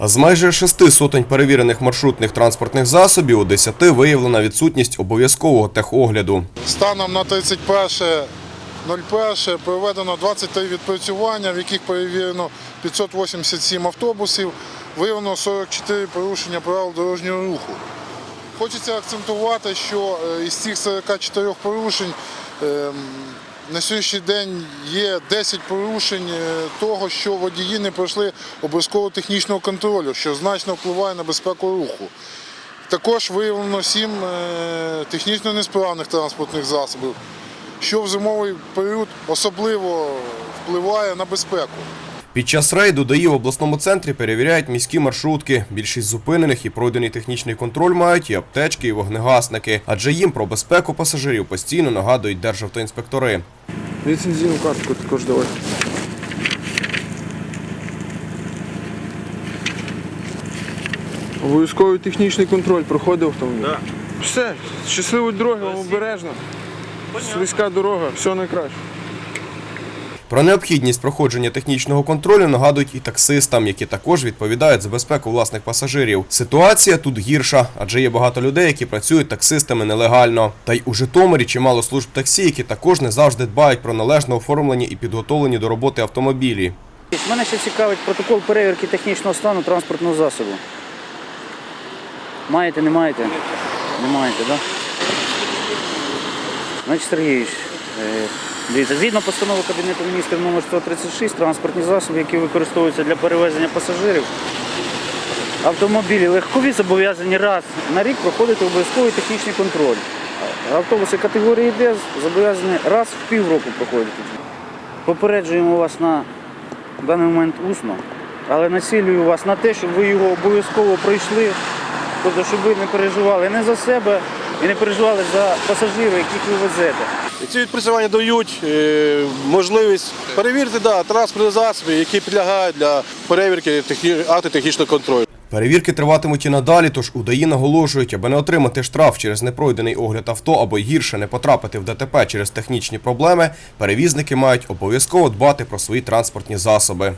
З майже шести сотень перевірених маршрутних транспортних засобів у десяти виявлена відсутність обов'язкового техогляду. Станом на 31.01 проведено 23 відпрацювання, в яких перевірено 587 автобусів, виявлено 44 порушення правил дорожнього руху. Хочеться акцентувати, що е, із цих 44 порушень ем, на сьогоднішній день є 10 порушень е, того, що водії не пройшли обов'язково технічного контролю, що значно впливає на безпеку руху. Також виявлено 7 технічно несправних транспортних засобів, що в зимовий період особливо впливає на безпеку. Під час рейду ДАІ в обласному центрі перевіряють міські маршрутки. Більшість зупинених і пройдений технічний контроль мають і аптечки, і вогнегасники, адже їм про безпеку пасажирів постійно нагадують державтоінспектори. Ліцензійну картку також давай. Обов'язковий технічний контроль проходив автомобіль? Так. Все, щасливої дороги, вам обережно. Слизька дорога, все найкраще. Про необхідність проходження технічного контролю нагадують і таксистам, які також відповідають за безпеку власних пасажирів. Ситуація тут гірша, адже є багато людей, які працюють таксистами нелегально. Та й у Житомирі чимало служб таксі, які також не завжди дбають про належно оформлені і підготовлені до роботи автомобілі. Мене ще цікавить протокол перевірки технічного стану транспортного засобу. Маєте, не маєте? Не маєте, так? Да? Значить, Сергійович, дивіться, згідно постанови Кабінету міністрів номер 136, транспортні засоби, які використовуються для перевезення пасажирів, автомобілі легкові зобов'язані раз на рік проходити обов'язковий технічний контроль. Автобуси категорії Д зобов'язані раз в півроку проходити. Попереджуємо вас на даний момент усно, але націлюю вас на те, щоб ви його обов'язково пройшли, тобто, щоб ви не переживали не за себе і не переживали за пасажирів, яких ви везете. Ці відпрацювання дають е, можливість перевірити да, транспортні засоби, які підлягають для перевірки акту технічного контролю. Перевірки триватимуть і надалі, тож у ДАІ наголошують, аби не отримати штраф через непройдений огляд авто або гірше не потрапити в ДТП через технічні проблеми, перевізники мають обов'язково дбати про свої транспортні засоби.